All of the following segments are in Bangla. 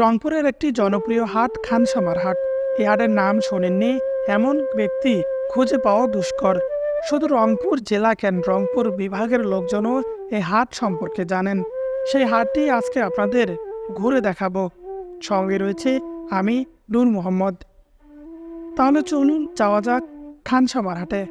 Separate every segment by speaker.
Speaker 1: রংপুরের একটি জনপ্রিয় হাট খানসামার হাট। এই হাটের নাম শোনেননি এমন ব্যক্তি খুঁজে পাওয়া দুষ্কর। শুধু রংপুর জেলা কেন রংপুর বিভাগের লোকজনও এই হাট সম্পর্কে জানেন। সেই হাটটি আজকে আপনাদের ঘুরে দেখাবো। সঙ্গে রয়েছে আমি নূর মোহাম্মদ। তাহলে চলুন যাওয়া যাক খানসামার হাটে।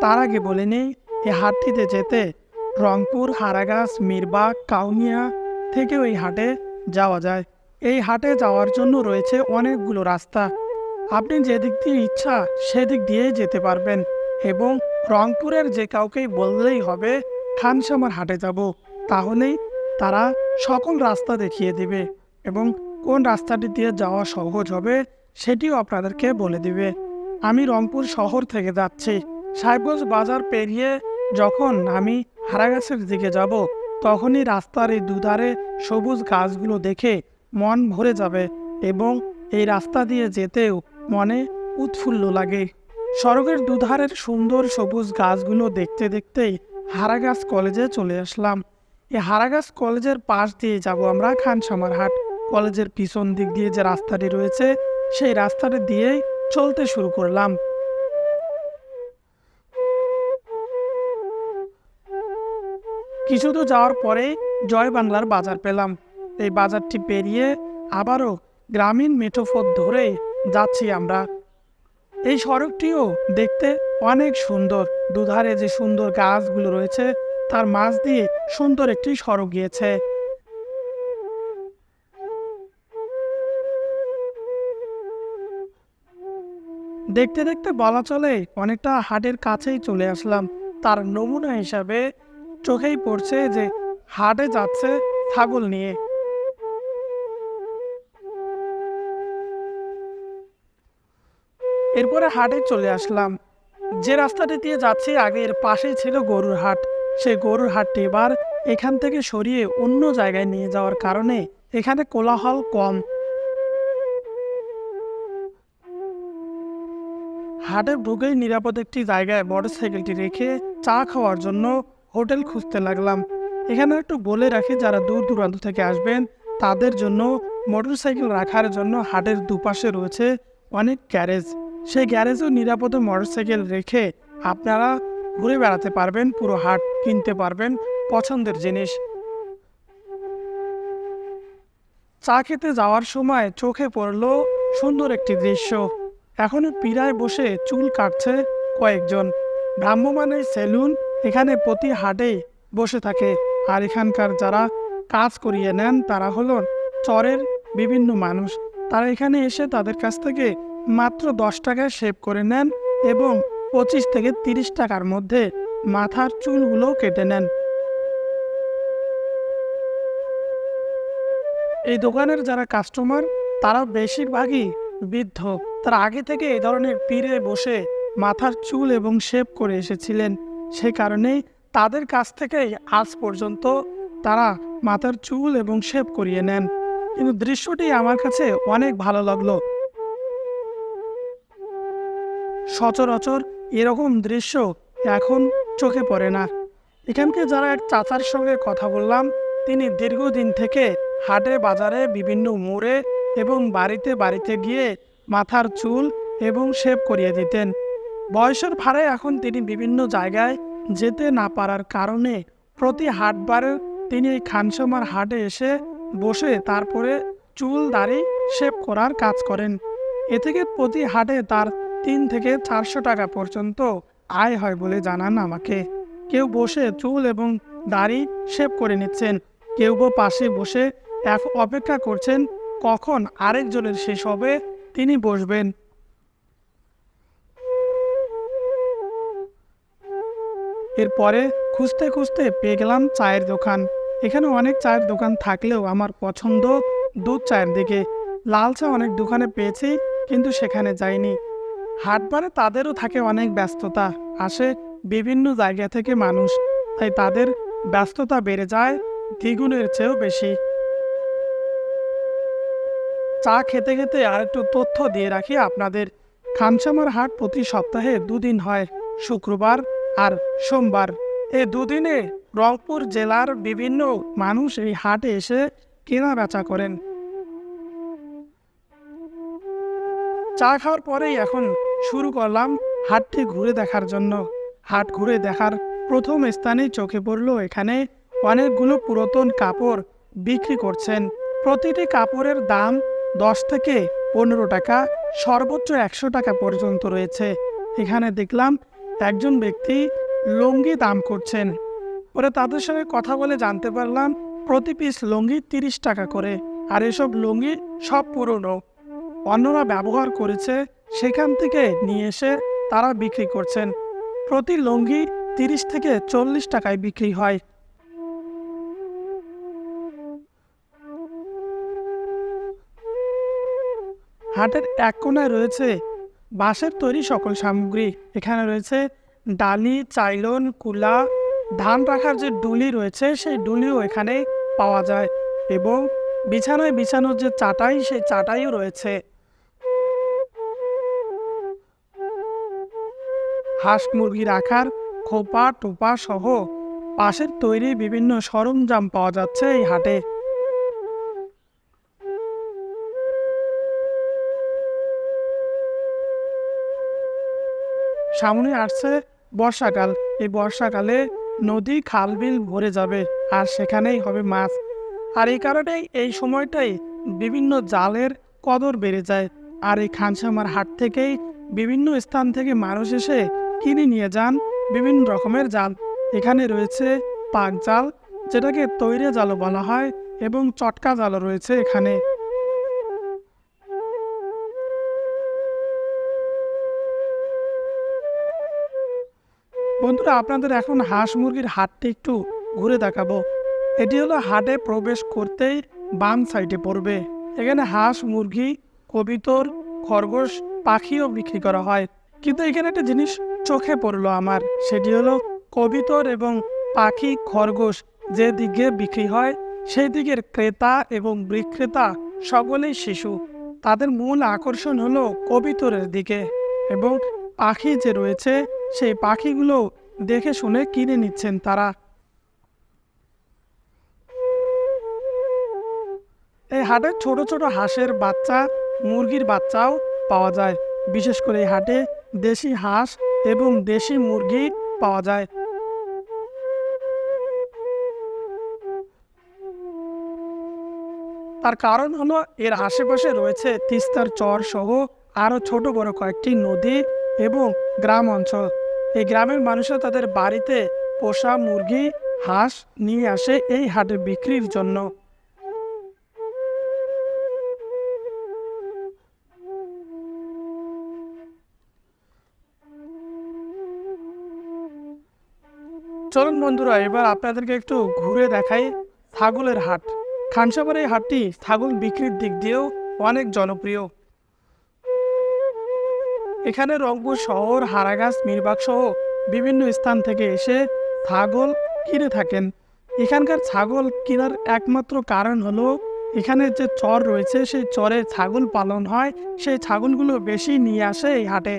Speaker 1: তার আগে বলে নেই এই হাটটিতে যেতে রংপুর, হারাগাছ, মিরবাগ, কাউনিয়া থেকে ওই হাটে যাওয়া যায়। এই হাটে যাওয়ার জন্য রয়েছে অনেকগুলো রাস্তা। আপনি যেদিক দিয়ে ইচ্ছা সেদিক দিয়েই যেতে পারবেন এবং রংপুরের যে কাউকেই বললেই হবে, খানসামার হাটে যাব। তাহলেই তারা সকল রাস্তা দেখিয়ে দেবে এবং কোন রাস্তাটি দিয়ে যাওয়া সহজ হবে সেটিও আপনাদেরকে বলে দিবে। আমি রংপুর শহর থেকে যাচ্ছি। সাহেবগঞ্জ বাজার পেরিয়ে যখন আমি হারাগাছের দিকে যাব, তখনই রাস্তার এই দুধারে সবুজ গাছগুলো দেখে মন ভরে যাবে এবং এই রাস্তা দিয়ে যেতেও মনে উৎফুল্ল লাগে। সড়কের দুধারের সুন্দর সবুজ গাছগুলো দেখতে দেখতেই হারাগাছ কলেজে চলে আসলাম। এই হারাগাছ কলেজের পাশ দিয়ে যাব আমরা খানসামার হাট। কলেজের পিছন দিক দিয়ে যে রাস্তাটি রয়েছে, সেই রাস্তাটি দিয়েই চলতে শুরু করলাম। কিছু দূর যাওয়ার পরে জয় বাংলার বাজার পেলাম। এই বাজারটি পেরিয়ে আবারও গ্রামীণ মেঠোপথ ধরে যাচ্ছি আমরা। এই সড়কটিও দেখতে অনেক সুন্দর। দুধারে যে সুন্দর গাছগুলো রয়েছে, তার মাঝ দিয়ে সুন্দর একটি সড়ক গিয়েছে। দেখতে দেখতে বলা চলে, অনেকটা হাটের কাছেই চলে আসলাম। তার নমুনা হিসাবে চোখেই পড়ছে যে হাটে যাচ্ছে ছাগল নিয়ে। এরপরে হাটে চলে আসলাম। যে রাস্তাটি দিয়ে যাচ্ছি আগে এর পাশেই ছিল গরুর হাট। সেই গরুর হাটটি এবার এখান থেকে সরিয়ে অন্য জায়গায় নিয়ে যাওয়ার কারণে এখানে কোলাহল কম। হাটের ঢুকেই নিরাপদ একটি জায়গায় মোটরসাইকেলটি রেখে চা খাওয়ার জন্য হোটেল খুঁজতে লাগলাম। এখানে একটু বলে রাখি, যারা দূর দূরান্ত থেকে আসবেন, তাদের জন্য মোটরসাইকেল রাখার জন্য হাটের দুপাশে রয়েছে অনেক গ্যারেজ। সেই গ্যারেজেও নিরাপদে মোটরসাইকেল রেখে আপনারা ঘুরে বেড়াতে পারবেন, পুরো হাট কিনতে পারবেন পছন্দের জিনিস। চা খেতে যাওয়ার সময় চোখে পড়ল সুন্দর একটি দৃশ্য। এখনও পীড়ায় বসে চুল কাটছে কয়েকজন। ভ্রাম্যমানের সেলুন এখানে প্রতি হাটে বসে থাকে আর এখানকার যারা কাজ করিয়ে নেন তারা হলো চরের বিভিন্ন মানুষ। তারা এখানে এসে তাদের কাছ থেকে মাত্র দশ টাকায় শেভ করে নেন এবং পঁচিশ থেকে তিরিশ টাকার মধ্যে মাথার চুলগুলো কেটে নেন। এই দোকানের যারা কাস্টমার তারা বেশিরভাগই বৃদ্ধ। তারা আগে থেকে এই ধরনের পীরে বসে মাথার চুল এবং শেভ করে এসেছিলেন। সেই কারণেই তাদের কাছ থেকেই আজ পর্যন্ত তারা মাথার চুল এবং শেভ করিয়ে নেন। কিন্তু দৃশ্যটি আমার কাছে অনেক ভালো লাগল। সচরাচর এরকম দৃশ্য এখন চোখে পড়ে না। এখানকে যারা এক চাচার সঙ্গে কথা বললাম, তিনি দীর্ঘদিন থেকে হাটে, বাজারে, বিভিন্ন মোড়ে এবং বাড়িতে বাড়িতে গিয়ে মাথার চুল এবং শেভ করিয়ে দিতেন। বয়সের ভারে এখন তিনি বিভিন্ন জায়গায় যেতে না পারার কারণে প্রতি হাটবারে তিনি এই খানসামার হাটে এসে বসে তারপরে চুল, দাড়ি শেভ করার কাজ করেন। এ থেকে প্রতি হাটে তার তিন থেকে চারশো টাকা পর্যন্ত আয় হয় বলে জানান আমাকে। কেউ বসে চুল এবং দাড়ি শেভ করে নিচ্ছেন, কেউ বা পাশে বসে এক অপেক্ষা করছেন, কখন আরেকজনের শেষ হবে তিনি বসবেন। এরপরে খুঁজতে খুঁজতে পেয়ে গেলাম চায়ের দোকান। এখানে অনেক চায়ের দোকান থাকলেও আমার পছন্দ দুধ চায়ের দিকে। লাল চা অনেক দোকানে পেয়েছি, কিন্তু সেখানে যাইনি। হাটবারে তাদেরও থাকে অনেক ব্যস্ততা। আসে বিভিন্ন জায়গা থেকে মানুষ, তাই তাদের ব্যস্ততা বেড়ে যায়, দ্বিগুণের চেয়েও বেশি। চা খেতে খেতে আর একটু তথ্য দিয়ে রাখি আপনাদের। খানসামার হাট প্রতি সপ্তাহে দুদিন হয়, শুক্রবার আর সোমবার। এই দুদিনে রংপুর জেলার বিভিন্ন মানুষ এই হাটে এসে কেনা বেচা করেন। চা খাওয়ার পরেই এখন শুরু করলাম হাটটি ঘুরে দেখার জন্য। হাট ঘুরে দেখার প্রথম স্থানে চোখে পড়ল এখানে অনেকগুলো পুরাতন কাপড় বিক্রি করছেন। প্রতিটি কাপড়ের দাম দশ থেকে পনেরো টাকা, সর্বোচ্চ একশো টাকা পর্যন্ত রয়েছে। এখানে দেখলাম একজন ব্যক্তি লুঙ্গি দাম করছেন। পরে তাদের সঙ্গে কথা বলে জানতে পারলাম, প্রতি পিস লুঙ্গি তিরিশ টাকা করে। আর এসব লুঙ্গি সব পুরনো। অন্যরা ব্যবহার করেছে, সেখান থেকে নিয়ে এসে তারা বিক্রি করছেন। প্রতি লুঙ্গি তিরিশ থেকে চল্লিশ টাকায় বিক্রি হয়। হাটের এক কোণায় রয়েছে বাঁশের তৈরি সকল সামগ্রী। এখানে রয়েছে ডালি, চাইলন, কুলা। ধান রাখার যে ডুলি রয়েছে, সেই ডুলিও এখানে পাওয়া যায় এবং বিছানায় বিছানোর যে চাটাই, সেই চাটাইও রয়েছে। হাঁস মুরগি রাখার খোপা টোপা সহ পাশের তৈরি বিভিন্ন সরঞ্জাম পাওয়া যাচ্ছে এই হাটে। সামনে আসছে বর্ষাকাল। এই বর্ষাকালে নদী খাল বিল ভরে যাবে আর সেখানেই হবে মাছ। আর এই কারণেই এই সময়টাই বিভিন্ন জালের কদর বেড়ে যায়। আর এই খানসামার হাট থেকেই বিভিন্ন স্থান থেকে মানুষ এসে কিনে নিয়ে যান। বিভিন্ন রকমের জাল। এখানে রয়েছে পাক জাল, যেটাকে তৈরি জালও বলা হয়, এবং চটকা জালও রয়েছে এখানে। বন্ধুরা, আপনাদের এখন হাঁস মুরগির হাটটি একটু ঘুরে দেখাবো। এটি হলো হাটে প্রবেশ করতেই বাম সাইডে পড়বে। এখানে হাঁস, মুরগি, কবিতর, খরগোশ, পাখিও বিক্রি করা হয়। কিন্তু এখানে একটা জিনিস চোখে পড়ল আমার। সেটি হলো কবিতর এবং পাখি খরগোশ যে দিকে বিক্রি হয়, সেই দিকের ক্রেতা এবং বিক্রেতা সকলেই শিশু। তাদের মূল আকর্ষণ হলো কবিতরের দিকে এবং পাখি যে রয়েছে, সেই পাখিগুলো দেখে শুনে কিনে নিচ্ছেন তারা। এই হাটে ছোট ছোট হাঁসের বাচ্চা, মুরগির বাচ্চাও পাওয়া যায়। বিশেষ করে এই হাটে দেশি হাঁস এবং দেশি মুরগি পাওয়া যায়। তার কারণ হলো, এর আশেপাশে রয়েছে তিস্তার চর সহ আরও ছোট বড় কয়েকটি নদী এবং গ্রাম অঞ্চল। এই গ্রামের মানুষরা তাদের বাড়িতে পোষা মুরগি, হাঁস নিয়ে আসে এই হাটে বিক্রির জন্য। চলুন বন্ধুরা, এবার আপনাদেরকে একটু ঘুরে দেখাই ছাগলের হাট। খানসাবার এই হাটটি ছাগল বিক্রির দিক দিয়েও অনেক জনপ্রিয়। এখানে রংপুর শহর, হারাগাছ, মিরবাগ সহ বিভিন্ন স্থান থেকে এসে ছাগল কিনে থাকেন। এখানকার ছাগল কেনার একমাত্র কারণ হলো, এখানে যে চর রয়েছে, সেই চরে ছাগল পালন হয়, সেই ছাগলগুলো বেশি নিয়ে আসে এই হাটে।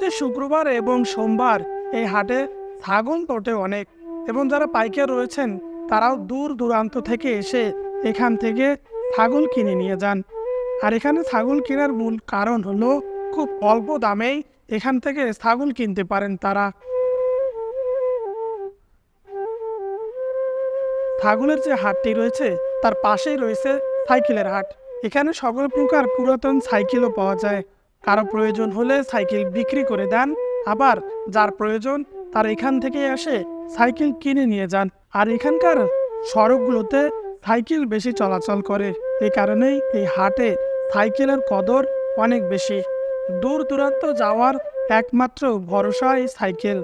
Speaker 1: প্রতি শুক্রবার এবং সোমবার এই হাটে ছাগল তোটে অনেক এবং যারা পাইকার রয়েছেন, তারাও দূর দূরান্ত থেকে এসে এখান থেকে ছাগল কিনে নিয়ে যান। আর এখানে ছাগল কেনার মূল কারণ হলো খুব অল্প দামেই এখান থেকে ছাগল কিনতে পারেন তারা। ছাগলের যে হাটটি রয়েছে, তার পাশেই রয়েছে সাইকেলের হাট। এখানে সকল প্রকার পুরাতন সাইকেলও পাওয়া যায়। কারও প্রয়োজন হলে সাইকেল বিক্রি করে দেন। আবার যার প্রয়োজন, তার এখান থেকে এসে সাইকেল কিনে নিয়ে যান। আর এখানকার সড়কগুলোতে সাইকেল বেশি চলাচল করে। এই কারণেই এই হাটে সাইকেলের কদর অনেক বেশি। দূর দূরান্ত যাওয়ার একমাত্র ভরসা এই সাইকেল।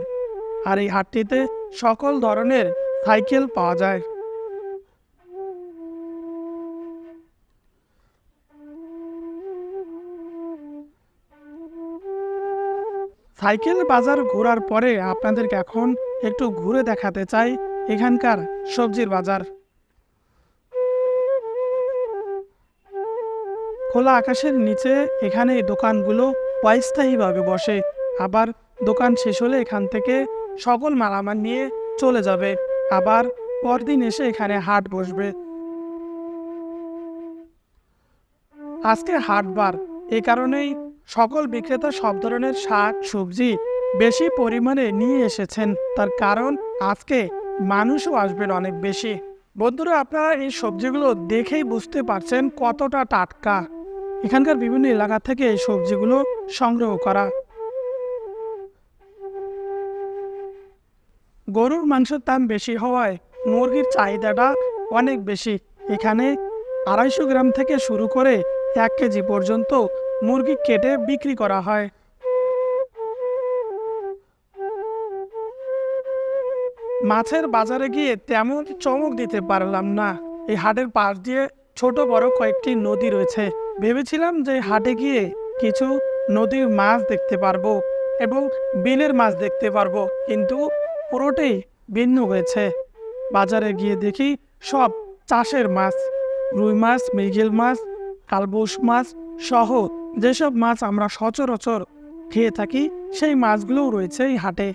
Speaker 1: আর এই হাটটিতে সকল ধরনের সাইকেল পাওয়া যায়। সাইকেল বাজার ঘোরার পরে আপনাদেরকে এখন একটু ঘুরে দেখাতে চাই এখানকার সবজির বাজার। খোলা আকাশের নিচে এখানে দোকানগুলো অস্থায়ীভাবে বসে। আবার দোকান শেষ হলে এখান থেকে সকল মালামাল নিয়ে চলে যাবে। আবার পরদিন এসে এখানে হাট বসবে। আজকে হাটবার এ কারণেই সকল বিক্রেতা সব ধরনের শাক, সবজি বেশি পরিমাণে নিয়ে এসেছেন। তার কারণ, আজকে মানুষও আসবেন অনেক বেশি। বন্ধুরা, আপনারা এই সবজিগুলো দেখেই বুঝতে পারছেন কতটা টাটকা। এখানকার বিভিন্ন এলাকা থেকে এই সবজিগুলো সংগ্রহ করা। গরুর মাংসের দাম বেশি হওয়ায় মুরগির চাহিদাটা অনেক বেশি। এখানে আড়াইশো গ্রাম থেকে শুরু করে এক কেজি পর্যন্ত মুরগি কেটে বিক্রি করা হয়। মাছের বাজারে গিয়ে তেমন চমক দিতে পারলাম না। এই হাটের পাশ দিয়ে ছোট বড় কয়েকটি নদী রয়েছে। ভেবেছিলাম যে হাটে গিয়ে কিছু নদীর মাছ দেখতে পারব এবং বিলের মাছ দেখতে পারব, কিন্তু পুরোটাই ভিন্ন হয়েছে। বাজারে গিয়ে দেখি সব চাষের মাছ, রুই মাছ, মৃগেল মাছ, কালবোস মাছ সহ যেসব মাছ আমরা সচরাচর খেয়ে থাকি, সেই মাছগুলোও রয়েছে এই হাটে।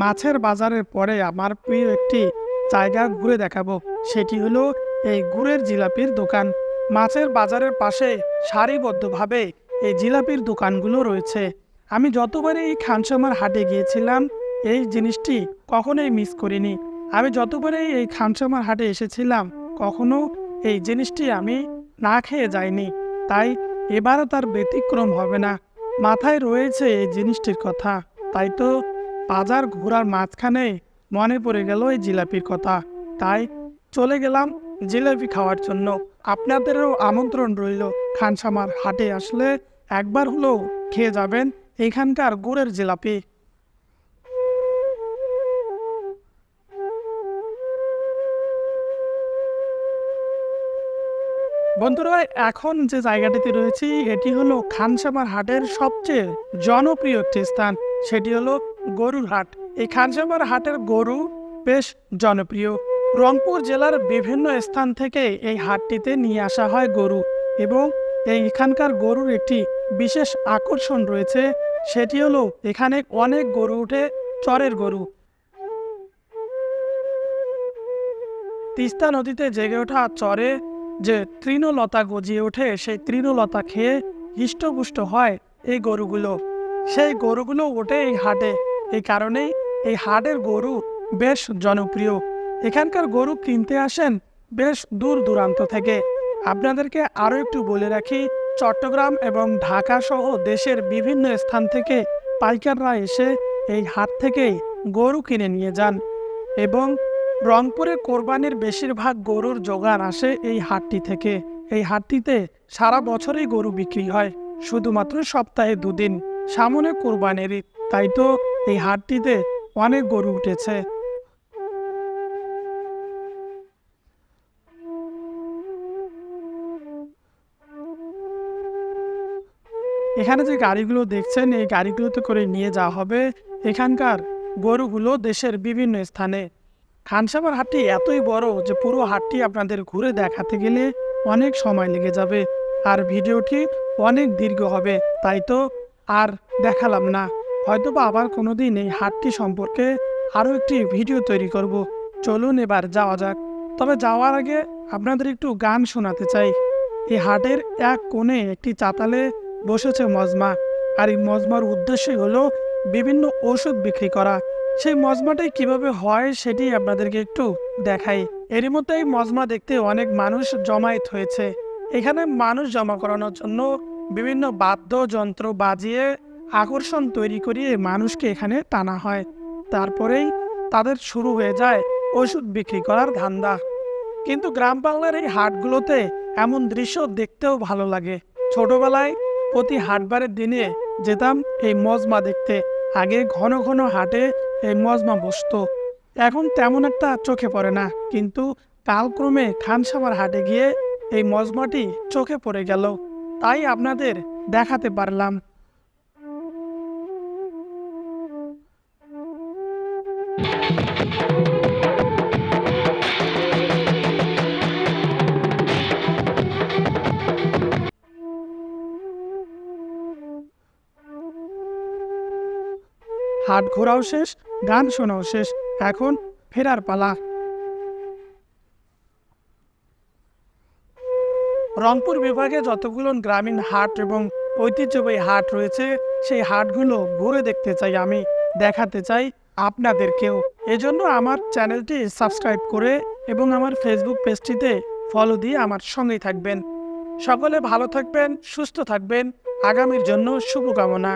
Speaker 1: মাছের বাজারের পরে আমার প্রিয় একটি জায়গা ঘুরে দেখাবো। সেটি হলো এই গুড়ের জিলাপির দোকান। মাছের বাজারের পাশে সারিবদ্ধভাবে এই জিলাপির দোকানগুলো রয়েছে। আমি যতবারই এই খানসামার হাটে গিয়েছিলাম, এই জিনিসটি কখনোই মিস করিনি। আমি যতবারই এই খানসামার হাটে এসেছিলাম, কখনো এই জিনিসটি আমি না খেয়ে যাইনি। তাই এবারও তার ব্যতিক্রম হবে না। মাথায় রয়েছে এই জিনিসটির কথা। তাই তো বাজার ঘোরার মাঝখানে মনে পড়ে গেল এই জিলাপির কথা। তাই চলে গেলাম জিলাপি খাওয়ার জন্য। আপনাদেরও আমন্ত্রণ রইল খানসামার হাটে আসলে একবার হলেও খেয়ে যাবেন এখানকার গুড়ের জিলাপি। বন্ধুরা, এখন যে জায়গাটিতে রয়েছি, এটি হলো খানসামার হাটের সবচেয়ে জনপ্রিয় একটি স্থান। সেটি হলো গরুর হাট। এই খানসামার হাটের গরু বেশ জনপ্রিয়। রংপুর জেলার বিভিন্ন স্থান থেকে এই হাটটিতে নিয়ে আসা হয় গরু এবং এই এখানকার গরুর একটি বিশেষ আকর্ষণ রয়েছে, সেটি হলো এখানে অনেক গরু উঠে চরের গরু। তিস্তা নদীতে জেগে ওঠা চরে যে তৃণলতা গজিয়ে ওঠে, সেই তৃণলতা খেয়ে হৃষ্টপুষ্ট হয় এই গরুগুলো। সেই গরুগুলো ওঠে এই হাটে। এই কারণেই এই হাটের গরু বেশ জনপ্রিয়। এখানকার গরু কিনতে আসেন বেশ দূর দূরান্ত থেকে। আপনাদেরকে আরও একটু বলে রাখি, চট্টগ্রাম এবং ঢাকা সহ দেশের বিভিন্ন স্থান থেকে পাইকাররা এসে এই হাট থেকেই গরু কিনে নিয়ে যান এবং রংপুরে কোরবানির বেশিরভাগ গরুর জোগান আসে এই হাটটি থেকে। এই হাটটিতে সারা বছরই গরু বিক্রি হয়, শুধুমাত্র সপ্তাহে দুদিন। সামনে কোরবানির তাই তো এই হাটটিতে অনেক গরু উঠেছে। এখানে যে গাড়িগুলো দেখছেন, এই গাড়িগুলোতে করে নিয়ে যাওয়া হবে। এখানকার গরুগুলো দেশের বিভিন্ন স্থানে। খানসামার হাটটি এতই বড় যে পুরো হাটটি আপনাদের ঘুরে দেখাতে গেলে অনেক সময় লেগে যাবে। আর ভিডিওটি অনেক দীর্ঘ হবে, তাই তো আর দেখালাম না। হয়তো বা আবার কোনো দিন এই হাটটি সম্পর্কে আরও একটি ভিডিও তৈরি করব। চলুন এবার যাওয়া যাক। তবে যাওয়ার আগে আপনাদের একটু গান শোনাতে চাই। এই হাটের এক কোণে একটি চাতালে বসেছে মজমা। আর এই মজমার উদ্দেশ্যই হলো বিভিন্ন ওষুধ বিক্রি করা। সেই মজমাটাই কীভাবে হয় সেটি আপনাদেরকে একটু দেখাই। এরই মধ্যে এই মজমা দেখতে অনেক মানুষ জমায়েত হয়েছে। এখানে মানুষ জমা করানোর জন্য বিভিন্ন বাদ্যযন্ত্র বাজিয়ে আকর্ষণ তৈরি করিয়ে মানুষকে এখানে টানা হয়। তারপরেই তাদের শুরু হয়ে যায় ওষুধ বিক্রি করার ধান্দা। কিন্তু গ্রাম বাংলার এই হাটগুলোতে এমন দৃশ্য দেখতেও ভালো লাগে। ছোটবেলায় প্রতি হাটবারের দিনে যেতাম এই মজমা দেখতে। আগে ঘন ঘন হাটে এই মজমা বসত। এখন তেমন একটা চোখে পড়ে না, কিন্তু কালক্রমে খানসামার হাটে গিয়ে এই মজমাটি চোখে পড়ে গেল। তাই আপনাদের দেখাতে পারলাম। হাট ঘোরাও শেষ, গান শোনাও শেষ, এখন ফেরার পালা। রংপুর বিভাগে যতগুলো গ্রামীণ হাট এবং ঐতিহ্যবাহী হাট রয়েছে, সেই হাটগুলো ঘুরে দেখতে চাই আমি, দেখাতে চাই আপনাদেরকেও। এজন্য আমার চ্যানেলটি সাবস্ক্রাইব করে এবং আমার ফেসবুক পেজটিতে ফলো দিয়ে আমার সঙ্গেই থাকবেন। সকলে ভালো থাকবেন, সুস্থ থাকবেন, আগামীর জন্য শুভকামনা।